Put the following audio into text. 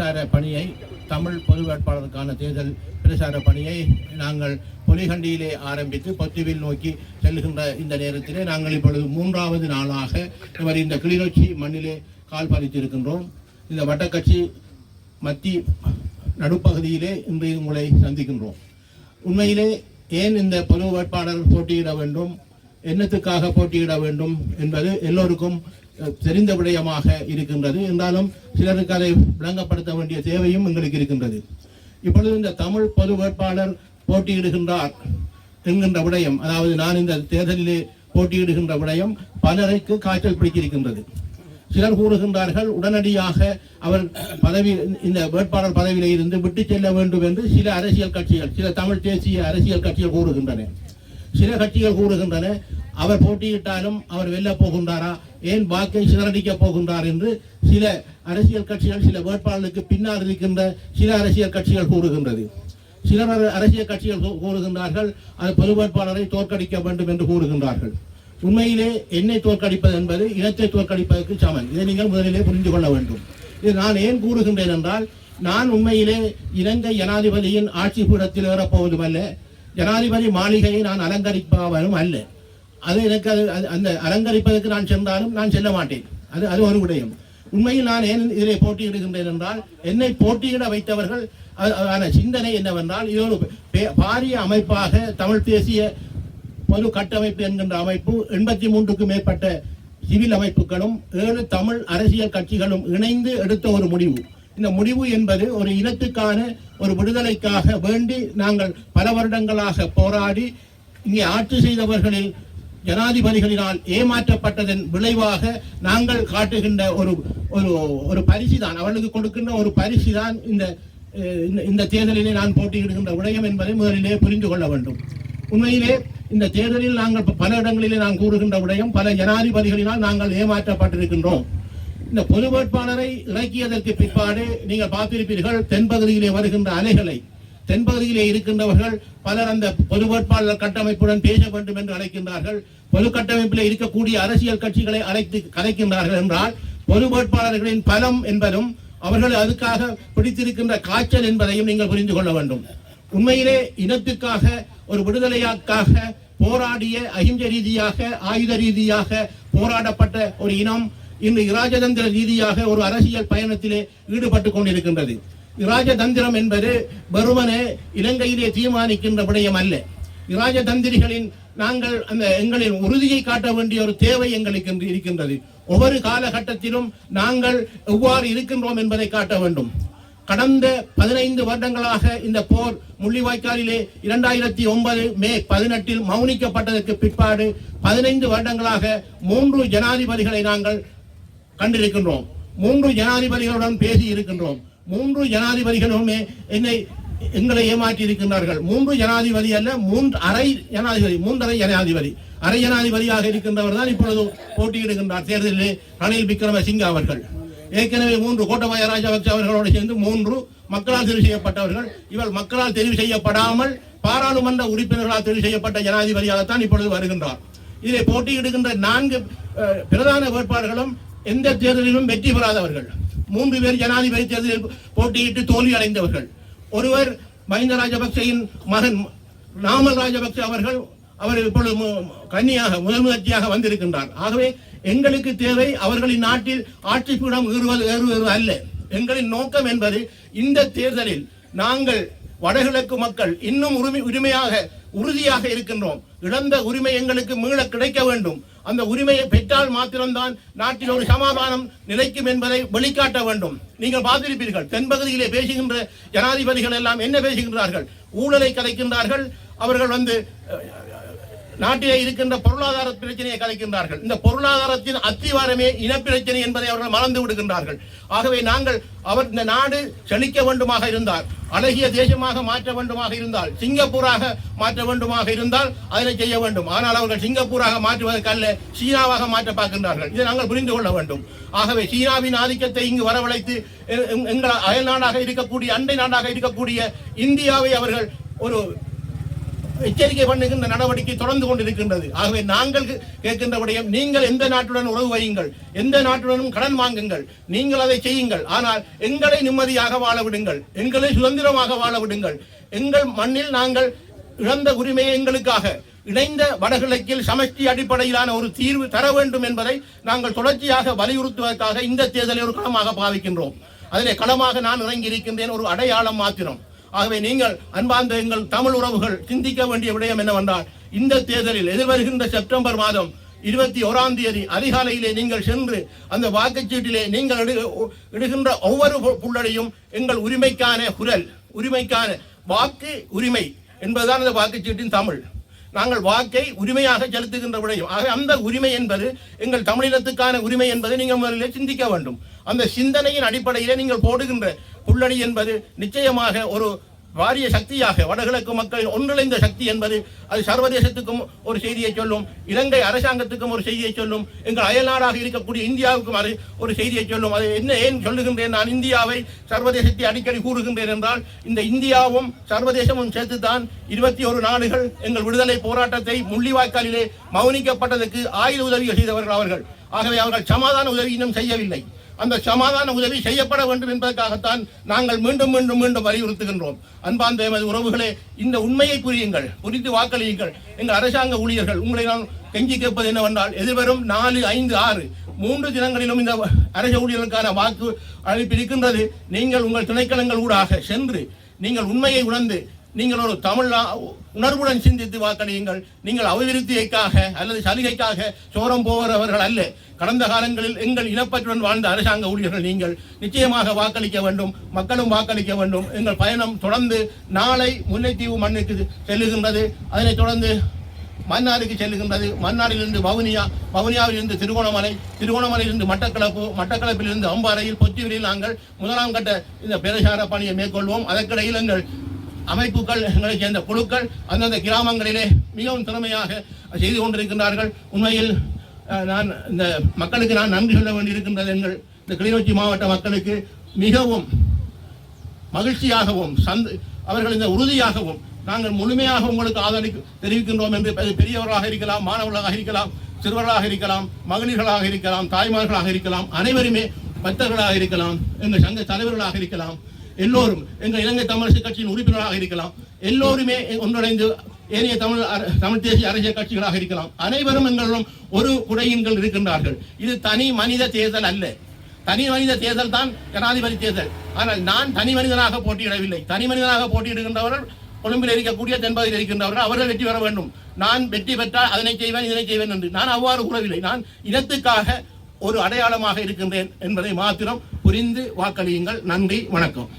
பிரசார பணியை தமிழ் பொது வேட்பாளருக்கான தேர்தல் பிரசார பணியை நாங்கள் பொலிகண்டியிலே ஆரம்பித்து பொத்துவில் நோக்கி செல்கின்ற இந்த நேரத்திலே நாங்கள் இப்பொழுது மூன்றாவது நாளாக இவர் இந்த கிளிநொச்சி மண்ணிலே கால் பதித்திருக்கின்றோம். இந்த வட்டக்கட்சி மத்தி நடுப்பகுதியிலே இன்று உங்களை சந்திக்கின்றோம். உண்மையிலே ஏன் இந்த பொது வேட்பாளர் போட்டியிட வேண்டும்? என்னத்துக்காக போட்டியிட வேண்டும் என்பது எல்லோருக்கும் தெரிந்த விடயமாக இருக்கின்றது. என்றாலும் சிலருக்கு அதை விளங்கப்படுத்த வேண்டிய தேவையும் எங்களுக்கு இருக்கின்றது. இப்பொழுது இந்த தமிழ் பொது வேட்பாளர் போட்டியிடுகின்றார் என்கின்ற விடயம் அதாவது நான் இந்த தேர்தலிலே போட்டியிடுகின்ற விடயம் பலருக்கு காய்ச்சல் பிடித்திருக்கின்றது. சிலர் கூறுகின்றார்கள் உடனடியாக அவர் பதவி இந்த வேட்பாளர் பதவியில இருந்து விட்டு செல்ல வேண்டும் என்று சில அரசியல் கட்சிகள் சில தமிழ் தேசிய அரசியல் கட்சிகள் கூறுகின்றன. சில கட்சிகள் கூறுகின்றன அவர் போட்டியிட்டாலும் அவர் வெல்ல போகின்றாரா? ஏன் வாக்கை சிதறடிக்க போகின்றார் என்று சில அரசியல் கட்சிகள் சில வேட்பாளருக்கு பின்னால் இருக்கின்ற சில அரசியல் கட்சிகள் கூறுகின்றது. சிலர் அரசியல் கட்சிகள் கூறுகின்றார்கள் அது பொது வேட்பாளரை தோற்கடிக்க வேண்டும் என்று கூறுகின்றார்கள். உண்மையிலே என்னை தோற்கடிப்பது என்பது இனத்தை தோற்கடிப்பதற்கு சமன். இதை நீங்கள் முதலிலே புரிந்து கொள்ள வேண்டும். இது நான் ஏன் கூறுகின்றேன் என்றால் நான் உண்மையிலே இலங்கை ஜனாதிபதியின் ஆட்சி பீடத்தில் ஏறப்போவதும் அல்ல. ஜனாதிபதி மாளிகையை நான் அலங்கரிப்பவனும் அல்ல. அது எனக்கு அது அது- அந்த அலங்கரிப்பதற்கு நான் சென்றாலும் நான் செல்ல மாட்டேன். அது அது ஒரு விடயம். உண்மையில் நான் ஏன் இதிலே போட்டியிடுகின்றேன் என்றால் என்னை போட்டியிட வைத்தவர்கள் அதான சிந்தனை என்னவென்றால் இது ஒரு பே- பாரிய அமைப்பாக தமிழ் தேசிய பொது கட்டமைப்பு என்கின்ற அமைப்பு எண்பத்தி மூன்றுக்கும் மேற்பட்ட சிவில் அமைப்புகளும் ஏழு தமிழ் அரசியல் கட்சிகளும் இணைந்து எடுத்த ஒரு முடிவு. இந்த முடிவு என்பது ஒரு இனத்துக்கான ஒரு விடுதலைக்காக வேண்டி நாங்கள் பல வருடங்களாக போராடி இங்கே ஆட்சி செய்தவர்களில் ஜனாதிபதிகளினால் ஏமாற்றப்பட்டதன் விளைவாக நாங்கள் காட்டுகின்ற ஒரு ஒரு ஒரு பரிசு தான் அவர்களுக்கு கொடுக்கின்ற ஒரு பரிசு தான் இந்த இந்த- இந்த தேர்தலிலே நான் போட்டியிடுகின்ற விடயம் என்பதை முதலிலே புரிந்து கொள்ள வேண்டும். உண்மையிலே இந்த தேர்தலில் நாங்கள் பல இடங்களிலே நான் கூறுகின்ற விடயம் பல ஜனாதிபதிகளினால் நாங்கள் ஏமாற்றப்பட்டிருக்கின்றோம். இந்த பொது வேட்பாளரை இறக்கியதற்கு பிற்பாடு நீங்கள் பார்த்திருப்பீர்கள் தென்பகுதியிலே வருகின்ற அலைகளை தென்பகுதியிலே இருக்கின்றவர்கள் பலர் அந்த பொது வேட்பாளர் கட்டமைப்புடன் பேச வேண்டும் என்று அழைக்கின்றார்கள். பொது கட்டமைப்பிலே இருக்கக்கூடிய அரசியல் கட்சிகளை அழைத்து கலைக்கின்றார்கள் என்றால் பொது வேட்பாளர்களின் பலம் என்பதும் அவர்கள் அதுக்காக பிடித்திருக்கின்ற காய்ச்சல் என்பதையும் நீங்கள் புரிந்து கொள்ள வேண்டும். உண்மையிலே இனத்துக்காக ஒரு விடுதலையாக்காக போராடிய அகிம்ச ரீதியாக ஆயுத ரீதியாக போராடப்பட்ட ஒரு இனம் இன்று இராஜதந்திர ரீதியாக ஒரு அரசியல் பயணத்திலே ஈடுபட்டு கொண்டிருக்கின்றது. ராஜதந்திரம் என்பது வெறுமனே இலங்கையிலே தீர்மானிக்கின்ற விடயம் அல்ல. இராஜதந்திரிகளின் நாங்கள் அந்த எங்களின் உறுதியை காட்ட வேண்டிய ஒரு தேவை எங்களுக்கு இருக்கின்றது. ஒவ்வொரு காலகட்டத்திலும் நாங்கள் எவ்வாறு இருக்கின்றோம் என்பதை காட்ட வேண்டும். கடந்த பதினைந்து வருடங்களாக இந்த போர் முள்ளிவாய்க்காலிலே இரண்டாயிரத்தி ஒன்பது மே பதினெட்டில் மௌனிக்கப்பட்டதற்கு பிற்பாடு பதினைந்து வருடங்களாக மூன்று ஜனாதிபதிகளை நாங்கள் கண்டிருக்கின்றோம். மூன்று ஜனாதிபதிகளுடன் பேசி இருக்கின்றோம். மூன்று ஜனாதிபதிகளுமே என்னை எங்களை ஏமாற்றி இருக்கின்றார்கள் மூன்று ஜனாதிபதி அல்ல மூன்று அரை ஜனாதிபதி மூன்றரை ஜனாதிபதி. அரை ஜனாதிபதியாக இருக்கின்றவர் தான் இப்பொழுது போட்டியிடுகின்றார். தேர்தலில் ரணில் விக்ரமசிங்க அவர்கள். ஏற்கனவே மூன்று கோட்டபாய ராஜபக்ச அவர்களோடு சேர்ந்து மூன்று மக்களால் தெரிவு செய்யப்பட்டவர்கள். இவர் மக்களால் தெரிவு செய்யப்படாமல் பாராளுமன்ற உறுப்பினர்களால் தெரிவு செய்யப்பட்ட ஜனாதிபதியாகத்தான் இப்பொழுது வருகின்றார். இதில் போட்டியிடுகின்ற நான்கு அஹ், பிரதான வேட்பாளர்களும் எந்த தேர்தலிலும் வெற்றி பெறாதவர்கள். மூன்று பேர் ஜனாதிபதி தேர்தலில் போட்டியிட்டு தோல்வி அடைந்தவர்கள். ஒருவர் மஹிந்த ராஜபக்சேயின் மகன் நாமல் ராஜபக்சே அவர்கள் அவர் இப்பொழுது கன்னியாக முதல் முயற்சியாக வந்திருக்கின்றார். ஆகவே எங்களுக்கு தேவை அவர்களின் நாட்டில் ஆட்சி பீடம் ஏறுவது ஏறுவது அல்ல. எங்களின் நோக்கம் என்பது இந்த தேர்தலில் நாங்கள் வடகிழக்கு மக்கள் இன்னும் உரிமை உரிமையாக உறுதியாக இருக்கின்றோம். இழந்த உரிமை எங்களுக்கு மீள கிடைக்க வேண்டும். அந்த உரிமையை பெற்றால் மாத்திரம்தான் நாட்டில் ஒரு சமாதானம் நிலைக்கும் என்பதை வெளிக்காட்ட வேண்டும். நீங்கள் பார்த்திருப்பீர்கள் தென்பகுதியிலே பேசுகின்ற ஜனாதிபதிகள் எல்லாம் என்ன பேசுகின்றார்கள்? ஊழலை கலைக்கின்றார்கள். அவர்கள் வந்து நாட்டிலே இருக்கின்ற பொருளாதார பிரச்சனையை கலைக்கின்றார்கள். இந்த பொருளாதாரத்தின் அத்திவாரமே இனப்பிரச்சனை என்பதை அவர்கள் மறந்து விடுகின்றார்கள். ஆகவே நாங்கள் அவர் இந்த நாடு செழிக்க வேண்டுமாக இருந்தால் அழகிய தேசமாக மாற்ற வேண்டுமாக இருந்தால் சிங்கப்பூராக மாற்ற வேண்டுமாக இருந்தால் அதனை செய்ய வேண்டும். ஆனால் அவர்கள் சிங்கப்பூராக மாற்றுவதற்கல்ல சீனாவாக மாற்ற பார்க்கின்றார்கள். இதை நாங்கள் புரிந்து கொள்ள வேண்டும். ஆகவே சீனாவின் ஆதிக்கத்தை இங்கு வரவழைத்து எங்கள் அயல் நாடாக இருக்கக்கூடிய அண்டை நாடாக இருக்கக்கூடிய இந்தியாவை அவர்கள் ஒரு எச்சரிக்கை பண்ணுகின்ற நடவடிக்கை தொடர்ந்து கொண்டிருக்கின்றது. ஆகவே நாங்கள் கேட்கின்ற விடயம் நீங்கள் எந்த நாட்டுடன் உறவு வையுங்கள் எந்த நாட்டுடனும் கடன் வாங்குங்கள் நீங்கள் அதை செய்யுங்கள். ஆனால் எங்களை நிம்மதியாக வாழ விடுங்கள் எங்களை சுதந்திரமாக வாழ விடுங்கள். எங்கள் மண்ணில் நாங்கள் இழந்த உரிமையை எங்களுக்காக இணைந்த வடகிழக்கில் சமஷ்டி அடிப்படையிலான ஒரு தீர்வு தர வேண்டும் என்பதை நாங்கள் தொடர்ச்சியாக வலியுறுத்துவதற்காக இந்த தேர்தலை ஒரு களமாக பாவிக்கின்றோம். அதிலே களமாக நான் இறங்கி இருக்கின்றேன் ஒரு அடையாளம் மாத்திரம். ஆகவே நீங்கள் அன்பார்ந்த எங்கள் தமிழ் உறவுகள் சிந்திக்க வேண்டிய விடயம் என்னவென்றால் இந்த தேர்தலில் எதிர்வருகின்ற செப்டம்பர் மாதம் இருபத்தி ஓராம் தேதி அதிகாலையிலே நீங்கள் சென்று அந்த வாக்குச்சீட்டிலே நீங்கள் இடுகின்ற ஒவ்வொரு புள்ளடையும் எங்கள் உரிமைக்கான குரல் உரிமைக்கான வாக்கு உரிமை என்பதுதான் அந்த வாக்குச்சீட்டின் தமிழ். நாங்கள் வாக்கை உரிமையாக செலுத்துகின்ற விடயம். ஆக அந்த உரிமை என்பது எங்கள் தமிழினத்துக்கான உரிமை என்பதை நீங்கள் முதலில் சிந்திக்க வேண்டும். அந்த சிந்தனையின் அடிப்படையிலே நீங்கள் போடுகின்ற புள்ளடி என்பது நிச்சயமாக ஒரு வாரிய சக்தியாக வடகிழக்கு மக்களின் ஒன்றிணைந்த சக்தி என்பது அது சர்வதேசத்துக்கும் ஒரு செய்தியை சொல்லும் இலங்கை அரசாங்கத்துக்கும் ஒரு செய்தியை சொல்லும் எங்கள் அயல்நாடாக இருக்கக்கூடிய இந்தியாவுக்கும் அது ஒரு செய்தியை சொல்லும். அது என்ன ஏன் சொல்லுகின்றேன்? நான் இந்தியாவை சர்வதேசத்தை அடிக்கடி கூறுகின்றேன் என்றால் இந்த இந்தியாவும் சர்வதேசமும் சேர்த்துதான் இருபத்தி ஒரு நாடுகள் எங்கள் விடுதலை போராட்டத்தை முள்ளிவாய்க்காலிலே மௌனிக்கப்பட்டதற்கு ஆயுத உதவிகள் செய்தவர்கள் அவர்கள். ஆகவே அவர்கள் சமாதான உதவி இன்னும் செய்யவில்லை. அந்த சமாதான உதவி செய்யப்பட வேண்டும் என்பதற்காகத்தான் நாங்கள் மீண்டும் மீண்டும் மீண்டும் வலியுறுத்துகின்றோம். அன்பாந்த எமது உறவுகளே இந்த உண்மையை புரியுங்கள் புரிந்து வாக்களியுங்கள். எங்கள் அரசாங்க ஊழியர்கள் உங்களை நான் கெஞ்சி கேட்பது என்னவென்றால் எதிர்வரும் நாலு ஐந்து ஆறு மூன்று தினங்களிலும் இந்த அரச ஊழியர்களுக்கான வாக்கு அளிப்பு இருக்கின்றது நீங்கள் உங்கள் திணைக்களங்கள் ஊடாக சென்று நீங்கள் உண்மையை உணர்ந்து நீங்கள் ஒரு தமிழ் உணர்வுடன் சிந்தித்து வாக்களியுங்கள். நீங்கள் அபிவிருத்தியைக்காக அல்லது சலுகைக்காக சோரம் போகிறவர்கள் அல்ல. கடந்த காலங்களில் எங்கள் இனப்பற்றுடன் வாழ்ந்த அரசாங்க ஊழியர்கள் நீங்கள் நிச்சயமாக வாக்களிக்க வேண்டும் மக்களும் வாக்களிக்க வேண்டும். எங்கள் பயணம் தொடர்ந்து நாளை முல்லைத்தீவு மண்ணுக்கு செல்லுகின்றது. அதனைத் தொடர்ந்து மன்னாருக்கு செல்லுகின்றது. மன்னாரிலிருந்து வவுனியா வவுனியாவிலிருந்து திருகோணமலை திருகோணமலையிலிருந்து மட்டக்களப்பு மட்டக்களப்பிலிருந்து அம்பாறையில் பொத்தியூரில் நாங்கள் முதலாம் கட்ட இந்த பிரச்சார பணியை மேற்கொள்வோம். அதற்கிடையில் எங்கள் அமைப்புகள் எங்களைச் சேர்ந்த குழுக்கள் அந்தந்த கிராமங்களிலே மிகவும் திறமையாக செய்து கொண்டிருக்கின்றார்கள். உண்மையில் நான் இந்த மக்களுக்கு நான் நன்றி சொல்ல வேண்டியிருக்கின்றது எங்கள் இந்த கிளிநொச்சி மாவட்ட மக்களுக்கு மிகவும் மகிழ்ச்சியாகவும் சந்த அவர்கள் இந்த உறுதியாகவும் நாங்கள் முழுமையாக உங்களுக்கு ஆதரவு தெரிவிக்கின்றோம் என்று பெரியவர்களாக இருக்கலாம் மாணவர்களாக இருக்கலாம் சிறுவர்களாக இருக்கலாம் மகளிர்களாக இருக்கலாம் தாய்மார்களாக இருக்கலாம் அனைவருமே பக்தர்களாக இருக்கலாம் எங்கள் சங்க தலைவர்களாக இருக்கலாம். எல்லோரும் எங்கள் இலங்கை தமிழரசு கட்சியின் உறுப்பினராக இருக்கலாம். எல்லோருமே ஒன்றிணைந்து ஏனைய தமிழ் அர- தமிழ் தேசிய அரசியல் கட்சிகளாக இருக்கலாம். அனைவரும் எங்களிடம் ஒரு குடையின்கள் இருக்கின்றார்கள். இது தனி மனித தேர்தல் அல்ல. தனி மனித தேர்தல் தான் ஜனாதிபதி தேர்தல். ஆனால் நான் தனி மனிதனாக போட்டியிடவில்லை. தனி மனிதனாக போட்டியிடுகின்றவர்கள் கொழும்பில் இருக்கக்கூடிய தென்பகுதியில் இருக்கின்றவர்கள் அவர்கள் வெற்றி பெற வேண்டும். நான் வெற்றி பெற்றால் அதனை செய்வேன் இதனை செய்வேன் என்று. நான் அவ்வாறு கூறவில்லை. நான் இனத்துக்காக ஒரு அடையாளமாக இருக்கின்றேன் என்பதை மாத்திரம் புரிந்து வாக்களியுங்கள். நன்றி வணக்கம்.